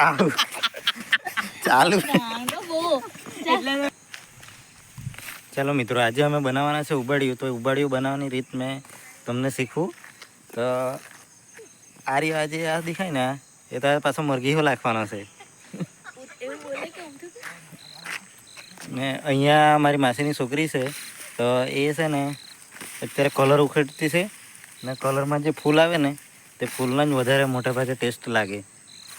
ચાલુ. ચાલો. મિત્રો, આજે અમે બનાવવાના છે ઉબાડિયું. તો ઉબાડિયું બનાવવાની રીત મેં તમને શીખવું. તો આ રહ્યો આજે, આ દેખાય ને? એ તો પાછો મરઘીઓ લાખવાનો છે. ને અહીંયા મારી માસીની છોકરી છે. તો એ છે ને, અત્યારે કલર ઉખેડતી છે. ને કલરમાં જે ફૂલ આવે ને, તે ફૂલના જ વધારે મોટા ભાગે ટેસ્ટ લાગે.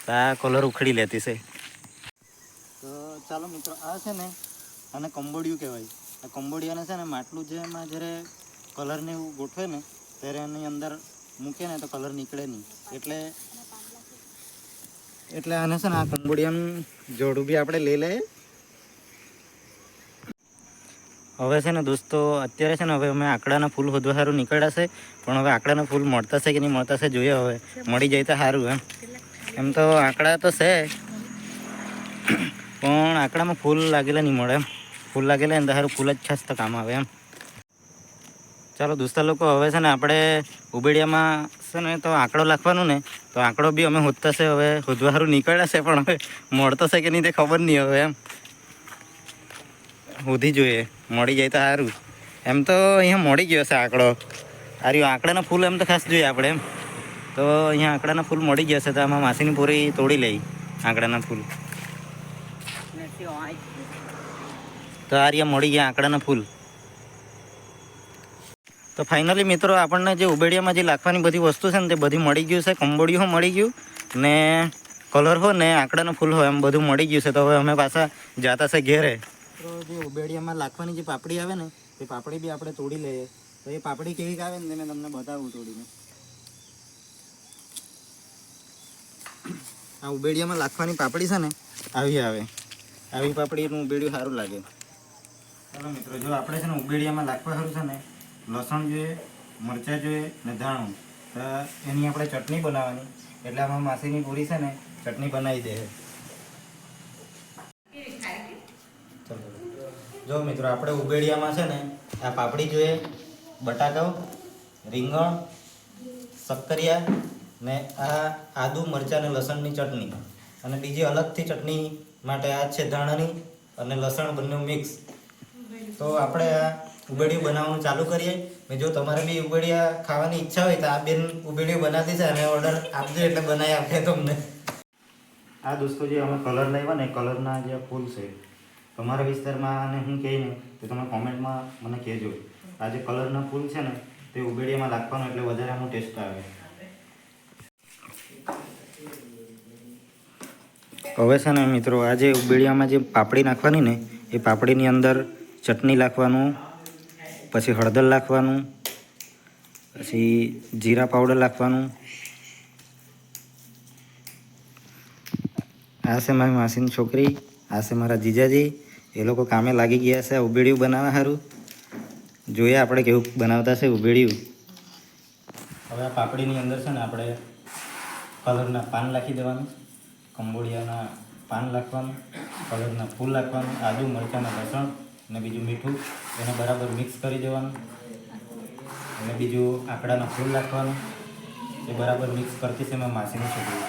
આ કલર ઉખડી લેતી છે. તો ચાલો મિત્રો આ છે ને આને કંબોડિયું કહેવાય. આ કંબોડિયાને છે ને માટલું જે એમાં જ્યારે કલરને એવું ગોઠવે ને ત્યારે એની અંદર મૂકે ને તો કલર નીકળે નહીં. એટલે એટલે આને છે ને આ કંબોડિયાનું જોડું બી આપણે લઈ લઈએ. હવે છે ને દોસ્તો અત્યારે છે ને હવે અમે આકડાના ફૂલ વધુ સારું નીકળ્યા છે પણ હવે આકડાના ફૂલ મળતા છે કે નહીં મળતા છે જોઈએ હવે. મળી જાય તો સારું એમ. એમ તો આંકડા તો છે. પણ આંકડામાં ફૂલ લાગેલા નહીં મળે એમ. ફૂલ લાગેલા એમ તો સારું ફૂલ જ ખાસ તો કામ આવે એમ. ચાલો, દોસ્તા લોકો, હવે છે ને આપણે ઉબેડિયામાં છે ને તો આંકડો લાખવાનું ને, તો આંકડો બી અમે હોદતા છે. હવે હોદવા સારું નીકળ્યા છે, પણ હવે મળતો છે કે નહીં તે ખબર નહીં હવે એમ. હોધી જોઈએ. મળી જાય તો સારું. એમ તો અહીંયા મળી ગયો છે આંકડો. આ રહ્યો આંકડાના ફૂલ એમ તો ખાસ જોઈએ આપણે એમ. તો અહીંયા આંકડાના ફૂલ મળી છે તો આમાં માસીની પૂરી તોડી લઈ, આંકડાના ફૂલ. તો આ રહ્યા મળી ગયા આંકડાના ફૂલ. તો ફાઇનલી મિત્રો આપણને જે ઉબેડિયામાં જે લાખવાની બધી વસ્તુ છે ને તે બધી મળી ગયું છે, કંબોડિયું મળી ગયું ને કલર હો ને આંકડાનું ફૂલ હોય એમ બધું મળી ગયું છે. તો હવે અમે પાછા જાતા છે ઘેરે. તો જે ઉબેડિયામાં લાખવાની જે પાપડી આવે ને, એ પાપડી બી આપણે તોડી લઈએ. તો એ પાપડી કેવી આવે ને તમને બતાવું તોડીને આ ઉબેડિયામાં લાખવાની પાપડી છે ને, આવી, આવે. આવી પાપડીનું ઉબેડિયું સારું લાગે. ચાલો મિત્રો, જો આપણે છે ને ઉબેડિયામાં લાખવા સારું છે ને, લસણ જોઈએ, મરચાં જોઈએ ને ધાણું. તો એની આપણે ચટણી બનાવવાની. એટલે આમાં માસીની પૂરી છે ને, ચટણી બનાવી દે. જો મિત્રો, આપણે ઉબેડિયામાં છે ને, આ પાપડી જોઈએ બટાકા રીંગણ, શક્કરિયા ને આ આદુ, મરચાં અને લસણની ચટણી. અને બીજી અલગથી ચટણી માટે આ છે ધાણાની અને લસણ બંને મિક્સ. તો આપણે આ ઉબેડિયું બનાવવાનું ચાલુ કરીએ. ને જો તમારે બી ઉબેડિયા ખાવાની ઈચ્છા હોય તો આ બેન ઉબેડિયું બનાવતી છે અને ઓર્ડર આપજો એટલે બનાવી આપે તમને. આ દોસ્તો, જે અમે કલર લાવ્યા ને કલરના જે ફૂલ છે, તમારા વિસ્તારમાં આને હું કહે ને, તો તમે કોમેન્ટમાં મને કહેજો. આ જે કલરના ફૂલ છે ને, તે ઉબેડિયામાં નાખવાનું એટલે વધારે આનું ટેસ્ટ આવે. હવે છે ને મિત્રો આ જે ઉબેડિયામાં જે પાપડી નાખવાની ને, એ પાપડીની અંદર ચટણી નાખવાનું પછી હળદર નાખવાનું પછી જીરા પાવડર નાખવાનું આ છે મારી માસીની છોકરી, આ છે મારા જીજાજી. એ લોકો કામે લાગી ગયા છે ઉબેડિયું બનાવવા સારું જોઈએ આપણે કેવું બનાવતા છે ઉબેડિયું. હવે આ પાપડીની અંદર છે ને આપણે કલરના પાન નાખી દેવાનું. કંબોડિયાના પાન નાખવાનું કલરના ફૂલ નાખવાનું આદુ, મરચાંના લસણ અને બીજું મીઠું એને બરાબર મિક્સ કરી દેવાનું. અને બીજું આંકડાના ફૂલ નાખવાનું એ બરાબર મિક્સ કરતી છે મેં માસીને છોકરી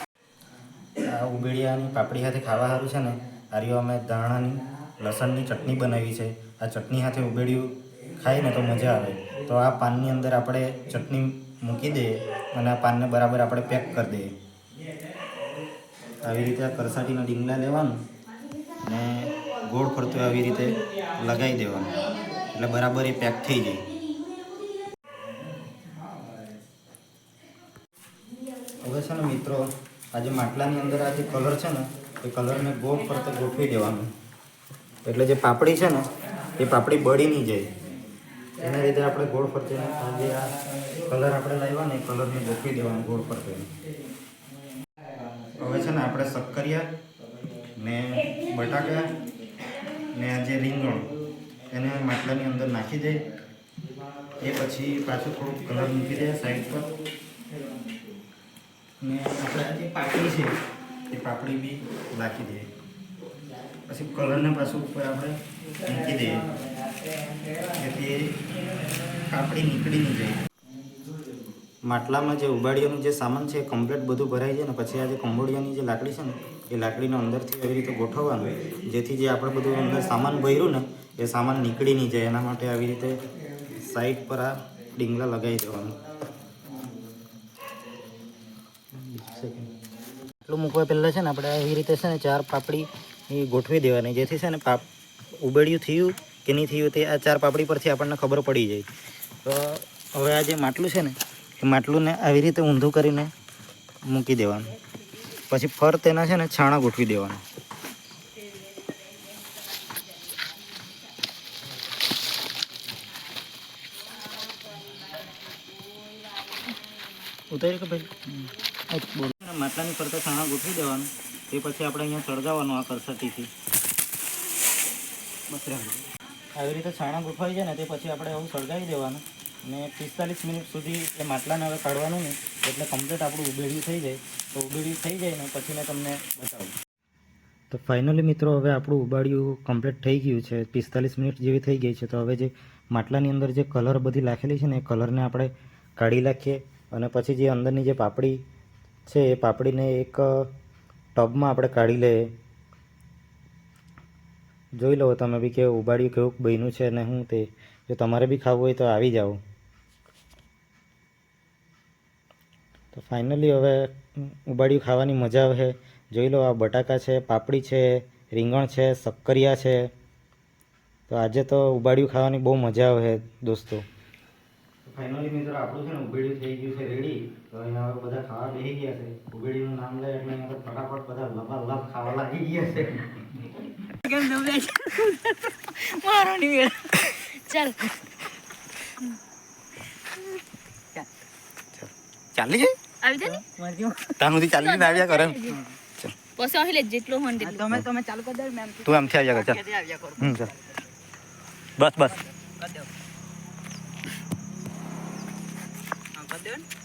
આ ઉબેડિયાની પાપડી સાથે ખાવા સારું છે ને, આર્યો અમે ધાણાની, લસણની ચટણી બનાવી છે. આ ચટણી સાથે ઉબેડિયું ખાઈએ ને તો મજા આવે. તો આ પાનની અંદર આપણે ચટણી મૂકી દઈએ અને આ પાનને બરાબર આપણે પેક કરી દઈએ. આવી રીતે આ કરસાટીના ડીંગલા લેવાનું ને ગોળ ફરતું આવી રીતે લગાવી દેવાનું. એટલે બરાબર એ પેક થઈ જાય. હવે છે ને મિત્રો, આ જે માટલાની અંદર આ જે કલર છે ને, એ કલરને ગોળ ફરતે ગોઠવી દેવાનું. એટલે જે પાપડી છે ને, એ પાપડી બળી નહીં જાય. એના લીધે આપણે ગોળ ફરતે જે આ કલર આપણે લાવ્યા એ કલરને ગોઠવી દેવાનું ગોળ ફરતે. હવે છે ને આપણે શક્કરિયા ને બટાકા ને આ જે રીંગણ, એને માટલાની અંદર નાખી દે. એ પછી પાછું થોડુંક કલર મૂકી દે સાઈડ પર. ને આપણે જે પાપડી છે, એ પાપડી બી નાખી દઈએ. પછી કલરને પાછું ઉપર આપણે મૂકી દઈએ. જેથી એ પાપડી નીકળી નહીં જાય. માટલામાં જે ઉબાડીઓનું જે સામાન છે એ કમ્પ્લીટ બધું ભરાઈ જાય ને પછી આ જે કંબોડિયાની જે લાકડી છે ને, એ લાકડીને અંદરથી એવી રીતે ગોઠવવાનું, જેથી જે આપણે બધું અંદર સામાન ભર્યું ને, એ સામાન નીકળી નહીં જાય. એના માટે આવી રીતે સાઈડ પર આ ડીંગલા લગાવી દેવાનું. એટલું મૂકવા પહેલાં છે ને આપણે એવી રીતે છે ને ચાર પાપડી એ ગોઠવી દેવાની, જેથી છે ને પાપ ઉબેડ્યું થયું કે નહીં થયું તે આ ચાર પાપડી પરથી આપણને ખબર પડી જાય. તો હવે આ જે માટલું છે ને એ માટલુંને આવી રીતે ઊંધું કરીને મૂકી દેવાનું. પછી ફર તેના છે ને છાણા ગોઠવી દેવાના. ઉતારી કે ભાઈ? માટલાની ફરતે છાણા ગોઠવી દેવાનું. તે પછી આપણે અહીંયા સળગાવવાનું આ કરસટીથી આવી રીતે છાણા ગોઠવાઈ જાય ને તે પછી આપણે એવું સળગાવી દેવાનું. અને પિસ્તાલીસ મિનિટ સુધી એ માટલાને હવે કાઢવાનું નહીં, એટલે કમ્પ્લીટ આપણું ઉબેડ્યું થઈ જાય. તો ઉબેડ્યું થઈ જાય ને પછી મેં તમને બતાવું. તો ફાઇનલી મિત્રો, હવે આપણું ઉબાડ્યું કમ્પ્લીટ થઈ ગયું છે. પિસ્તાલીસ મિનિટ જેવી થઈ ગઈ છે. તો હવે જે માટલાની અંદર જે કલર બધી નાખેલી છે ને, એ કલરને આપણે કાઢી નાખીએ અને પછી જે અંદરની જે પાપડી છે, એ પાપડીને એક ટબમાં આપણે કાઢી લઈએ. જોઈ લો તમે બી કે ઉબાડિયું કેવું બન્યું છે અને હું તે, જો તમારે બી ખાવું હોય તો આવી જાઓ. તો ફાઇનલી હવે ઉબાડિયું ખાવાની મજા આવે. જોઈ લો આ બટાકા છે પાપડી છે રીંગણ છે શક્કરિયા છે. તો આજે તો ઉબાડિયું ખાવાની બહુ મજા આવે દોસ્તો. ફાઇનલી મિત્રો આપણું છે ને ઉબેડિયું થઈ ગયું છે રેડી તો અહીંયા હવે બધા ખાવા બેસી ગયા છે. ઉબેડીનું નામ લે એટલે અહીંયા ફટાફટ બધા લબાલબ ખાવા લાગી ગયા છે. કેમ તમે મારો નહીં ચાલ. ચાલી આવી જા ને. ત્યાં સુધી ચાલીને આવ્યા કરે. પછી અહીં લે જેટલો હોય ને તમે તમે ચાલુ કરી દો મેમ. તું આમથી આવ્યા કર ચાલ. હમ ચાલ. બસ બસ. કરી દો. હા કરી દો ને.